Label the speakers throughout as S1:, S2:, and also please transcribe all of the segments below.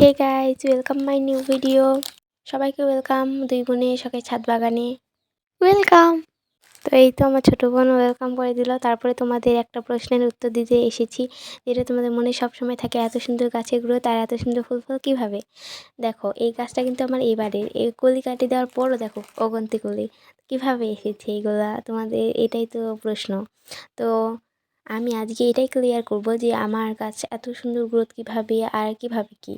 S1: Hey guys welcome my new video সবাইকে welcome দুই বোনে সবাই ছাদ বাগানে। ওয়েলকাম তো এই তো আমার ছোটো বোন ওয়েলকাম করে দিল। তারপরে তোমাদের একটা প্রশ্নের উত্তর দিতে এসেছি যেটা তোমাদের মনে সবসময় থাকে এত সুন্দর গাছের গ্রোথ আর এত সুন্দর ফুল ফল কীভাবে? দেখো এই গাছটা কিন্তু আমার এবারের এই কলি কাটি দেওয়ার পরও দেখো অগন্তি কলি। কীভাবে এসেছে এইগুলা তোমাদের এটাই তো প্রশ্ন। তো আমি আজকে এটাই ক্লিয়ার করব যে আমার গাছ এত সুন্দর গ্রোথ কীভাবে আর কীভাবে কী?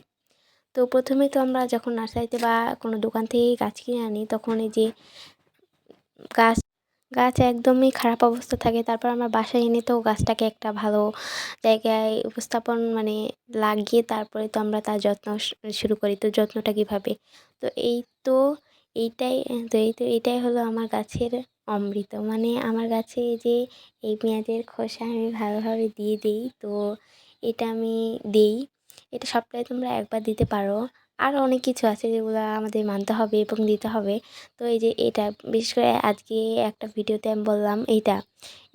S1: তো প্রথমে তো আমরা যখন নার্সারিতে বা কোনো দোকান থেকে গাছ কিনে আনি, তখন এই যে গাছ গাছ একদমই খারাপ অবস্থা থাকে। তারপর আমরা বাসায় এনে তো গাছটাকে একটা ভালো জায়গায় উপস্থাপন মানে লাগিয়ে তারপরে তো আমরা তার যত্ন শুরু করি। তো যত্নটা কীভাবে? তো এই তো এইটাই, তো এই তো এটাই হলো আমার গাছের অমৃত। মানে আমার গাছে যে এই পেঁয়াজের খোসা আমি ভালোভাবে দিয়ে দিই। তো এটা আমি দিই। এটা সপ্তাহে তোমরা একবার দিতে পারো। আরও অনেক কিছু আছে যেগুলো আমাদের মানতে হবে এবং দিতে হবে। তো এই যে এটা, বিশেষ করে আজকে একটা ভিডিওতে আমি বললাম এইটা।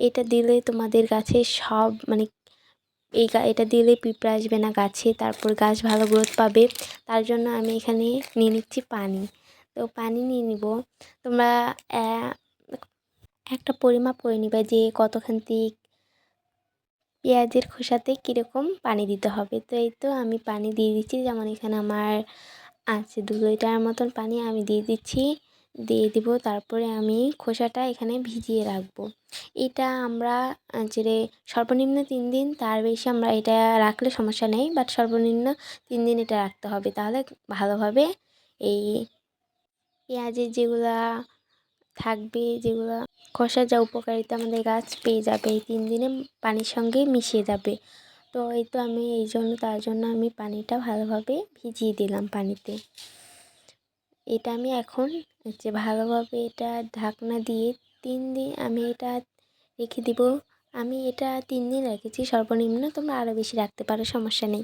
S1: এটা দিলে তোমাদের গাছে সব মানে এই এটা দিলে পিঁপড়া আসবে না গাছে, তারপর গাছ ভালো গ্রোথ পাবে। তার জন্য আমি এখানে নিয়ে নিচ্ছি পানি। তো পানি নিয়ে নিব। তোমরা একটা পরিমাপ করে নিবে যে কতখানি পেঁয়াজের খোসাতে কীরকম পানি দিতে হবে? তো এই তো আমি পানি দিয়ে দিচ্ছি। যেমন এখানে আমার আছে দু লিটার মতন পানি আমি দিয়ে দিচ্ছি। দিয়ে দিব, তারপরে আমি খোসাটা এখানে ভিজিয়ে রাখব। এটা আমরা যে সর্বনিম্ন তিন দিন তার বেশি আমরা এটা রাখলে সমস্যা নেই বাট সর্বনিম্ন তিন দিন এটা রাখতে হবে। তাহলে ভালোভাবে এই পেঁয়াজের যেগুলা থাকবে, যেগুলো খসার যা উপকারিতা আমাদের গাছ পেয়ে যাবে, এই তিন দিনে পানির সঙ্গে মিশিয়ে যাবে। তো এই তো আমি এই জন্য, তার জন্য আমি পানিটা ভালোভাবে ভিজিয়ে দিলাম পানিতে। এটা আমি এখন হচ্ছে ভালোভাবে এটা ঢাকনা দিয়ে তিন দিন আমি এটা রেখে দিব। আমি এটা তিন দিন রেখেছি, সর্বনিম্ন তোমরা আরও বেশি রাখতে পারো, সমস্যা নেই।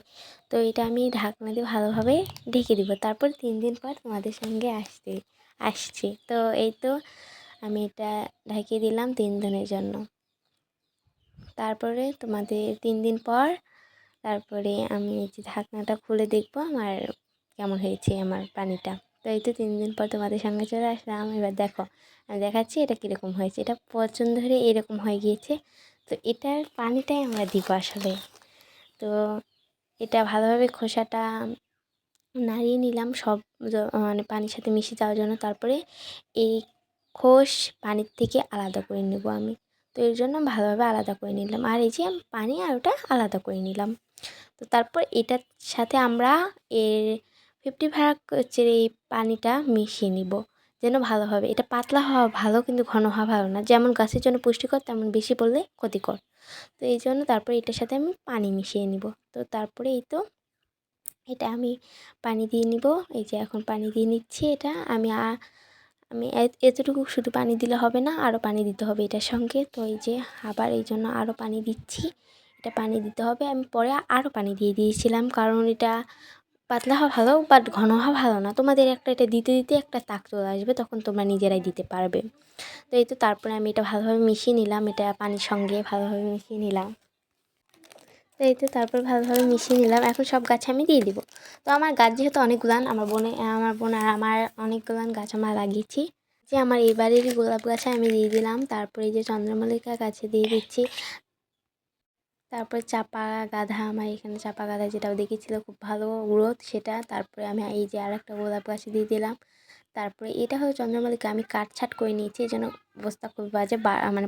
S1: তো এটা আমি ঢাকনা দিয়ে ভালোভাবে ঢেকে দিব, তারপর তিন দিন পর তোমাদের সঙ্গে আসতে আসছি। তো এই তো আমি এটা ঢাকিয়ে দিলাম তিন দিনের জন্য। তারপরে তোমাদের তিন দিন পর তারপরে আমি যে ঢাকনাটা খুলে দেখব আমার কেমন হয়েছে আমার পানিটা। তো এই তো তিন দিন পর তোমাদের সঙ্গে চলে আসলাম। এবার দেখো, আমি দেখাচ্ছি এটা কীরকম হয়েছে। এটা পছন্দ ধরে এরকম হয়ে গিয়েছে। তো এটার পানিটাই আমরা দিব আসলে। তো এটা ভালোভাবে খোসাটা নাড়িয়ে নিলাম সব মানে পানির সাথে মিশে যাওয়ার জন্য। তারপরে এই খোস পানির থেকে আলাদা করে নেব আমি। তো এর জন্য ভালোভাবে আলাদা করে নিলাম। আর এই যে পানি আর ওটা আলাদা করে নিলাম। তো তারপর এটার সাথে আমরা এর ফিফটি ভাগ হচ্ছে এই পানিটা মিশিয়ে নিব। যেন ভালো হবে। এটা পাতলা হওয়া ভালো কিন্তু ঘন হওয়া ভালো না। যেমন গাছের জন্য পুষ্টিকর, তেমন বেশি পড়লে ক্ষতিকর। তো এই জন্য তারপরে এটার সাথে আমি পানি মিশিয়ে নিব। তো তারপরে এই তো এটা আমি পানি দিয়ে নিব। এই যে এখন পানি দিয়ে নিচ্ছি এটা। আমি আমি এতটুকু শুধু পানি দিলে হবে না আরও পানি দিতে হবে এটার সঙ্গে। তো এই যে আবার এই জন্য আরও পানি দিচ্ছি। এটা পানি দিতে হবে। আমি পরে আরও পানি দিয়ে দিয়েছিলাম কারণ এটা পাতলা হওয়া ভালো বাট ঘন হওয়া ভালো না। তোমাদের একটা এটা দিতে দিতে একটা তাক চলে আসবে, তখন তোমরা নিজেরাই দিতে পারবে। তো এই তো তারপরে আমি এটা ভালোভাবে মিশিয়ে নিলাম। এটা পানির সঙ্গে ভালোভাবে মিশিয়ে নিলাম। তো এই তো তারপর ভালোভাবে মিশিয়ে নিলাম। এখন সব গাছ আমি দিয়ে দিব। তো আমার গাছ যেহেতু অনেকগুলান আমার বোনে, আমার বোন আর আমার অনেকগুলান গাছ আমরা লাগিয়েছি। যে আমার এবারেরই গোলাপ গাছে আমি দিয়ে দিলাম। তারপরে এই যে চন্দ্রমল্লিকা গাছে দিয়ে দিচ্ছি। তারপর চাপা গাধা, আমার এখানে চাপা গাধা যেটাও দেখেছিল, খুব ভালো গ্রোথ সেটা। তারপরে আমি এই যে আর একটা গোলাপ গাছে দিয়ে দিলাম। তারপরে এটা হলো চন্দ্রমল্লিকা, আমি কাটছাট করে নিয়েছি, এই জন্য অবস্থা খুব বাজে মানে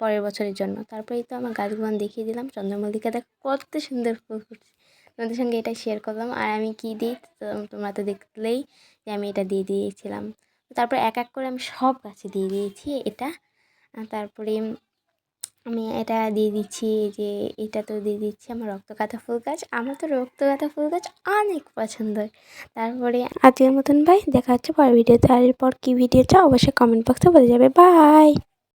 S1: পরের বছরের জন্য। তারপরেই তো আমার গাছগুলো দেখিয়ে দিলাম। চন্দ্রমল্লিকা দেখ কত সুন্দর ফুল ফুটছে। তোমাদের সঙ্গে এটা শেয়ার করলাম। আর আমি কী দিই? তোমরা তো দেখলেই যে আমি এটা দিয়ে দিয়েছিলাম। তারপরে এক এক করে আমি সব গাছে দিয়ে দিয়েছি এটা। তারপরে আমি এটা দিয়ে দিচ্ছি যে এটা তো দিয়ে দিচ্ছি, আমার রক্তগাঁথা ফুল গাছ। আমার তো রক্তগাঁথা ফুল গাছ অনেক পছন্দ তারপরে আজকের মতন ভাই, দেখা হচ্ছে পরের ভিডিওতে। আর এরপর কী ভিডিও চাও অবশ্যই কমেন্ট বক্সে বলে যাবে। বাই